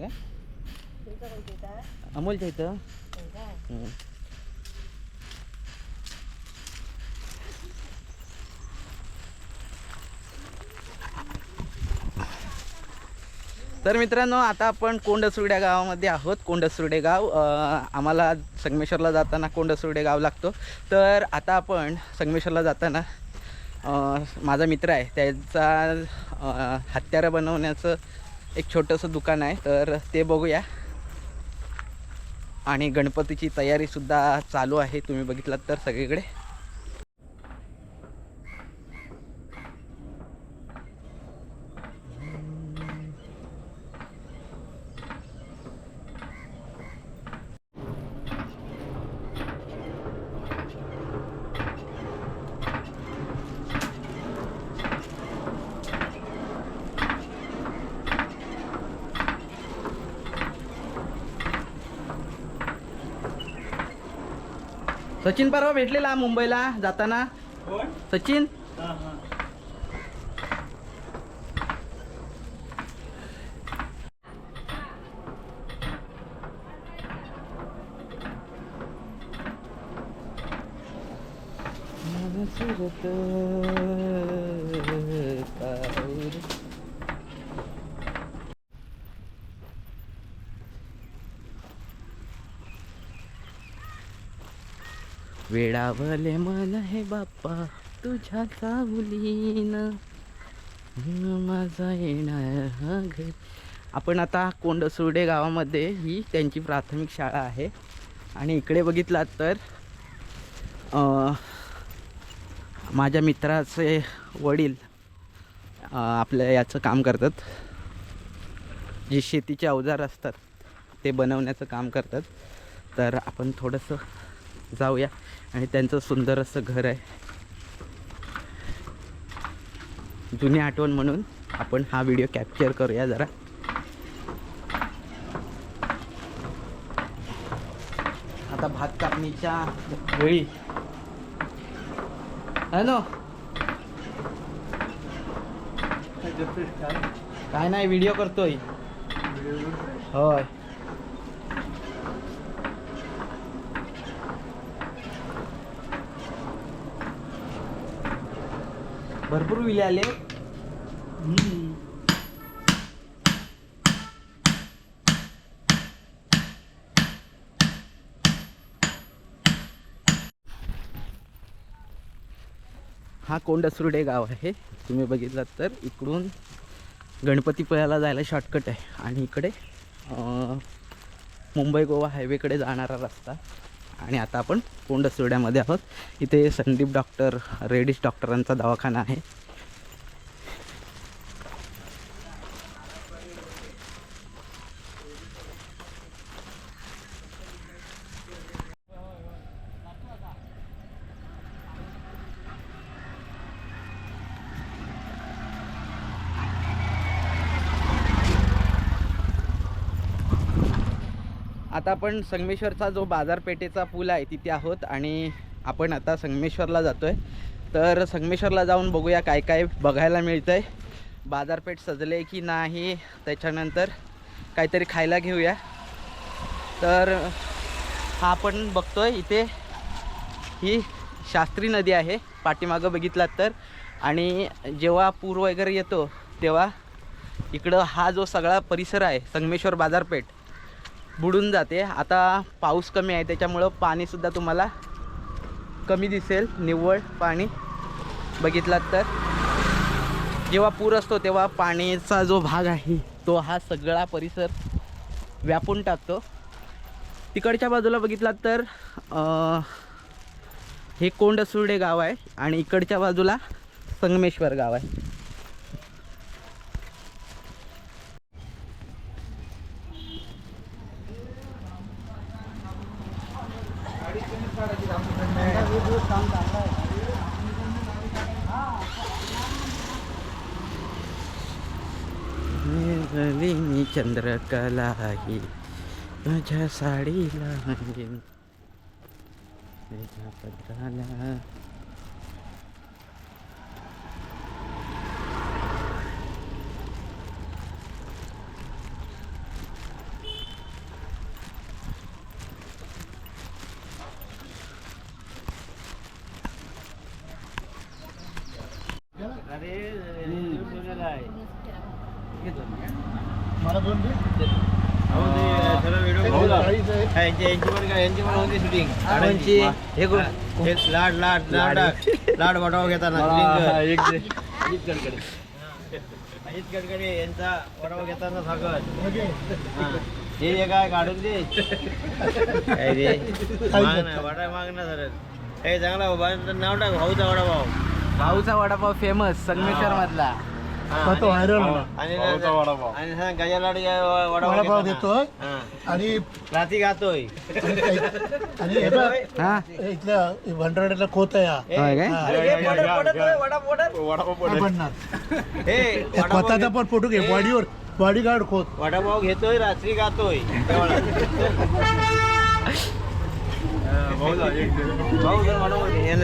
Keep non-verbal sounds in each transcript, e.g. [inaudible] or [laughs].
आहे का? अमोलच्या इथं. तर मित्रांनो आता आपण कोंडसुर्ड्या गावामध्ये आहोत. कोंडसुर्डे गाव आम्हाला संगमेश्वरला जाताना कोंडसुर्डे गाव लागतो. तर आता आपण संगमेश्वरला जाताना माझा मित्र आहे. त्याचा हत्यारं बनवण्याचं एक छोटंसं दुकान आहे तर ते बघूया. आणि गणपतीची तयारीसुद्धा चालू आहे तुम्ही बघितलात तर सगळीकडे. सचिन परवा भेटलेला मुंबईला जाताना. सचिन? वेडावले मन हे बाप्पा तुझ्या चावलीन माझा येणार घरी आपण आता कोंडसुर्डे गावामध्ये ही त्यांची प्राथमिक शाळा आहे. आणि इकडे बघितलात तर माझ्या मित्राचे वडील आपल्या याचं काम करतात. जे शेतीचे अवजार असतात ते बनवण्याचं काम करतात. तर आपण थोडंसं जाऊया. आणि त्यांचं सुंदर असं घर आहे. जुनी आठवण म्हणून आपण हा व्हिडिओ कॅप्चर करूया जरा. आता भात कापणीच्या वेळी. हॅलो काय नाही व्हिडिओ करतोय. होय. भरपूर विले आले. हा कोंडसुर्डे गाव आहे. तुम्ही बघितलात तर इकडून गणपतीपुळ्याला जायला शॉर्टकट आहे. आणि इकडे मुंबई गोवा हायवेकडे जाणारा रस्ता. आणि आता आपण कोंडसुर्ड्यामध्ये आहोत. इथे संदीप डॉक्टर रेडिश डॉक्टरांचा दवाखाना आहे. आता आपण संगमेश्वरचा जो बाजारपेठेचा पूल आहे तिथे आहोत आणि आपण आता संगमेश्वरला जातो आहे तर संगमेश्वरला जाऊन बघूया काय काय बघायला मिळतं आहे बाजारपेठ सजले की नाही त्याच्यानंतर काहीतरी खायला घेऊया. तर हा आपण बघतोय इथे ही शास्त्री नदी आहे पाठीमागं बघितलात तर. आणि जेव्हा पूर वगैरे येतो तेव्हा इकडं हा जो सगळा परिसर आहे संगमेश्वर बाजारपेठ बुडून जाते. आता पाऊस कमी आहे त्याच्यामुळं पाणीसुद्धा तुम्हाला कमी दिसेल. निव्वळ पाणी बघितलात तर. जेव्हा पूर असतो तेव्हा पाण्याचा जो भाग आहे तो हा सगळा परिसर व्यापून टाकतो. तिकडच्या बाजूला बघितलात तर अं, हे कोंडसुर्डे गाव आहे आणि इकडच्या बाजूला संगमेश्वर गाव आहे. रंगली मी चंद्रकला ही माझ्या साडीला रंगीन. माझ्या पत्राला अरे मला दोन लाड लाड लाड लाड. वडाव घेताना. एक. अजित गडकरी. यांचा वडाव घेताना स्वागत हा. जे काय काढून दे. काय रे? माग ना वडा माग ना सर हे चांगला नाव टाक भाऊचा वडापाव. भाऊचा वडापाव फेमस संगमेश्वर मधला हा, तो व्हायरल झाला. आणि भाऊचा वडापाव. आणि सांग गजा लाड वडापाव वडापाव घेताना. देतोय हा. आणि रात्री गातोय आणि काही- आणि हे बघ, हा हे इथल्या भंडाऱ्याला खोत आहे हा. होय काय हा. अरे, हे. काय बनणार? हे वडापाव पण फोटो घे बॉडीवर बॉडीगार्ड खोत वडापाव घेतोय रात्री गातोय भाऊ वडापाव घे.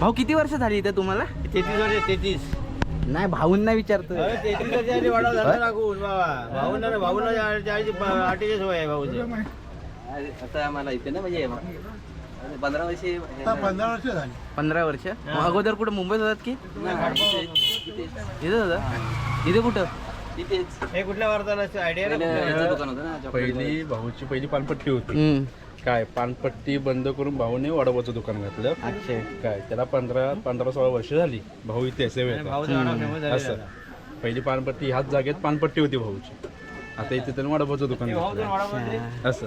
भाऊ किती वर्ष झाली इथं तुम्हाला तेहतीस वर्ष तेहतीस नाही भाऊंना भाऊचे. आता आम्हाला इथे ना म्हणजे पंधरा वर्षे पंधरा वर्ष झाली. पंधरा वर्ष? मग अगोदर कुठं मुंबईत होतात की? इथं होतं इथे कुठं? तिथेच हे कुठल्या वार्ताला आयडिया याचं दुकान होतं ना पहिली भाऊची पहिली पानपट्टी होती. काय पानपट्टी बंद करून भाऊने वडापावचं दुकान घातलं. अच्छा. काय त्याला पंधरा पंधरा सोळा वर्ष झाली. भाऊ इथे सेवेत फेमस असं. पहिली पानपट्टी ह्याच जागेत पानपट्टी होती भाऊची. आता इथे त्यानं वडापावचं दुकान घातलं. असं.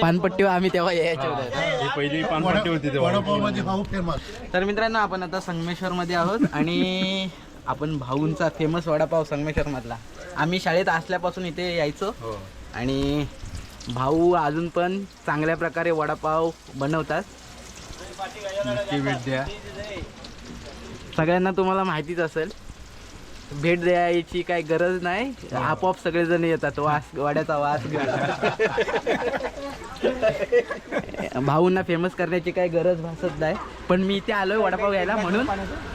पानपट्टी आम्ही तेव्हा यायचे. होते ही पहिली पानपट्टी होती तेव्हा. वडापावमध्ये भाऊ फेमस तर मित्रांनो आपण आता संगमेश्वर मध्ये आहोत आणि आपण भाऊंचा फेमस वडापाव संगमेश्वर मधला आम्ही शाळेत असल्यापासून इथे यायचो हो. आणि भाऊ अजून पण चांगल्या प्रकारे वडापाव बनवतात. नक्की भेट द्या. सगळ्यांना तुम्हाला माहितीच असेल. भेट द्यायची काही गरज नाही. आपोआप सगळेजण येतात. वास वड्याचा वास भाऊंना फेमस करण्याची काही गरज भासत नाही. पण मी इथे आलोय वडापाव घ्यायला म्हणून.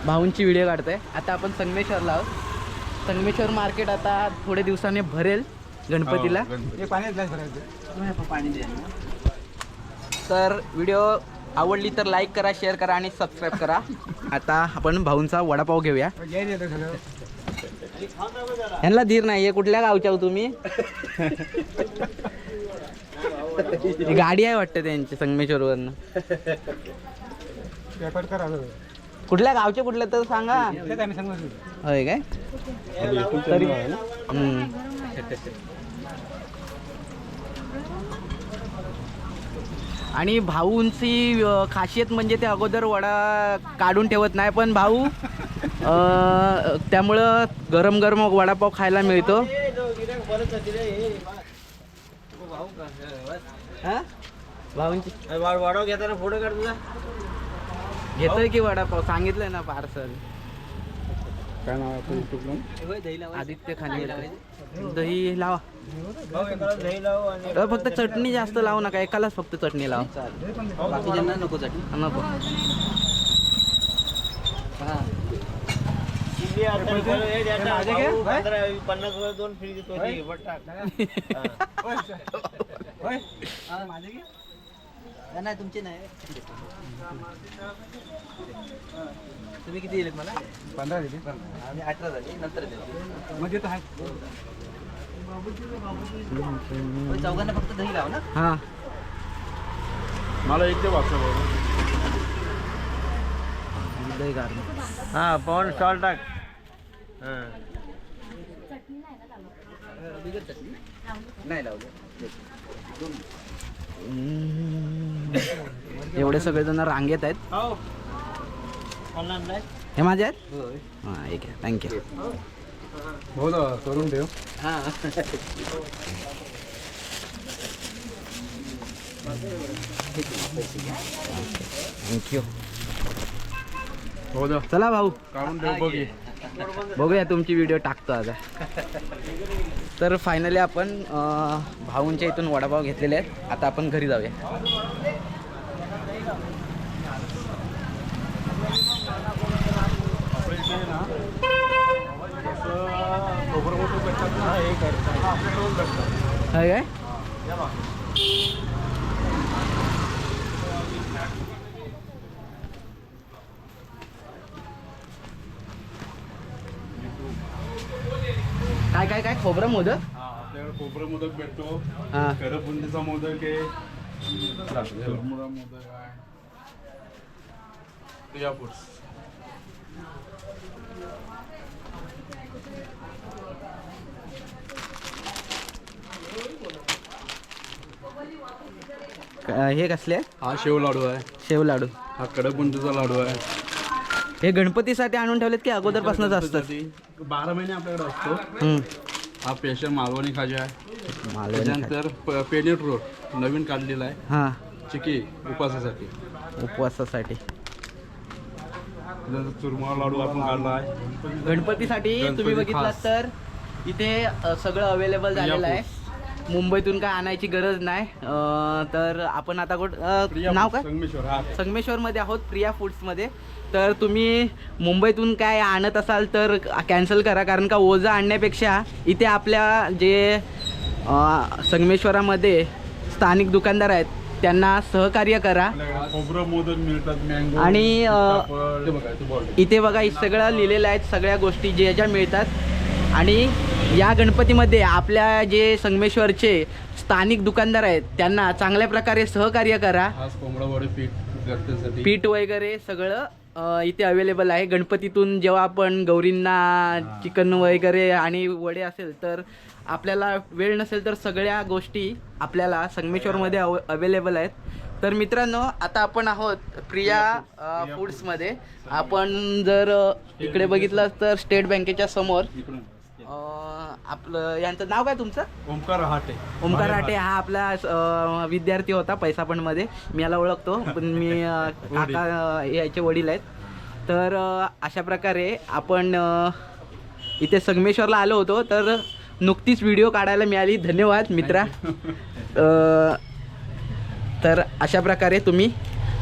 भाऊंची व्हिडिओ काढतोय. आता आपण संगमेश्वरला आहोत. संगमेश्वर मार्केट आता थोड्या दिवसाने भरेल. गणपतीला? हो, गणपती. पाणी द्या तर व्हिडिओ आवडली तर लाईक करा शेअर करा आणि सबस्क्राईब करा. [laughs] आता आपण भाऊंचा वडापाव घेऊया. यांना धीर नाही आहे कुठल्या गावच्या हो तुम्ही? ही [laughs] गाडी आहे वाटतं त्यांची संगमेश्वरवरनं. कुठल्या गावचे कुठले तर सांगा. होय काय? तरी हम्म. आणि भाऊंची अं, खासियत म्हणजे ते अगोदर वडा काढून ठेवत नाही पण भाऊ अं, त्यामुळं गरम गरम वडापाव खायला मिळतो. हा? भाऊंची? वडाव घेताना फोटो काढ तुझा घेतोय की वडापाव? सांगितलंय ना पार्सल. काय नाव आहे आपलं? युट्यूबला आदित्य खाने दही लावा. आणि अं, फक्त चटणी जास्त लावू नका. एकालाच फक्त चटणी लावा. बाकीच्यांना नको साठी नको हे पन्नास दोन फ्री देतो. नाही तुमचे नाही. तुम्ही किती दिलेत मला? पंधरा दिले. आम्ही अठरा झाले नंतर देतो होय, चौघांना फक्त दही लाव ना. हा. मला एक ते दही हा स्टॉल टाक. नाही लावलं. एवढे सगळेजण रांगेत आहेत. हो. ऑनलाईन नाही हे माझे आहेत? हां ठीक आहे. थँक्यू भाऊ दा, करून ठेव. हां. थँक्यू भाऊ दा, चला भाऊ. काढून ठेव बघ हे. बघूया तुमची व्हिडिओ टाकतो आता. तर फायनली आपण भाऊंच्या इथून वडापाव घेतलेले आहेत. आता आपण घरी जाऊया. काय? काय काय काय? खोबरं मोदक? आपल्याकडे खोबरं मोदक भेटतो. हां. करपुंडीचा मोदक आहे. मोदक आहे. प्रिया क- हे कसले? आहे? हा शेव लाडू आहे. शेव लाडू. हा कडकबुंदीचा लाडू आहे. हे गणपतीसाठी आणून ठेवलेत की अगोदरपासूनच असतात बारा महिने आपल्याकडे असतो. हम्म. हा पेशल मालवणी खाजा आहे. मालवणी. त्याच्यानंतर प- पेनेट रोड नवीन काढलेला आहे. हां. चिकी उपासासाठी उपवासासाठी. त्याच्यानंतर चुरमुरा लाडू आपण काढला आहे. गणपतीसाठी तुम्ही गणपती बघितलात खास. तर इथे अ, सगळं अवेलेबल झालेलं आहे. मुंबईतून काय आणायची गरज नाही. तर आपण आता कुठ नाव काय? संगमेश्वर संगमेश्वरमध्ये आहोत प्रिया फूड्समध्ये तर तुम्ही मुंबईतून काय आणत असाल तर कॅन्सल करा कारण का ओझं आणण्यापेक्षा इथे आपल्या जे संगमेश्वरामध्ये स्थानिक दुकानदार आहेत त्यांना सहकार्य करा. आणि. इथे बघा सगळं लिहिलेलं आहेत सगळ्या गोष्टी ज्या ज्या मिळतात आणि या गणपतीमध्ये आपल्या जे संगमेश्वरचे स्थानिक दुकानदार आहेत त्यांना चांगल्या प्रकारे सहकार्य करा. पीठ वगैरे सगळं इथे अवेलेबल आहे. गणपतीतून जेव्हा आपण गौरींना चिकन वगैरे आणि वडे असेल तर आपल्याला वेळ नसेल तर सगळ्या गोष्टी आपल्याला संगमेश्वरमध्ये अव अवेलेबल आहेत. तर मित्रांनो आता आपण आहोत प्रिया फूड्समध्ये. आपण जर इकडे बघितलं तर स्टेट बँकेच्या समोर. आपलं यांचं नाव काय तुमचं? ओंकार हाटे ओमकार राटे हा आपला अ, विद्यार्थी होता पैसा मध्ये. मी याला ओळखतो [laughs] पण मी अ, काका अ, याचे वडील आहेत. तर अ, अशा प्रकारे आपण अ, इथे संगमेश्वरला आलो होतो तर नुकतीच व्हिडिओ काढायला मिळाली. धन्यवाद मित्रा. अ, तर अशा प्रकारे तुम्ही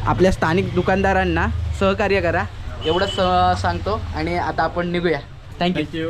आपल्या स्थानिक दुकानदारांना सहकार्य करा. एवढंच अ, सांगतो आणि आता आपण निघूया. Thank you thank you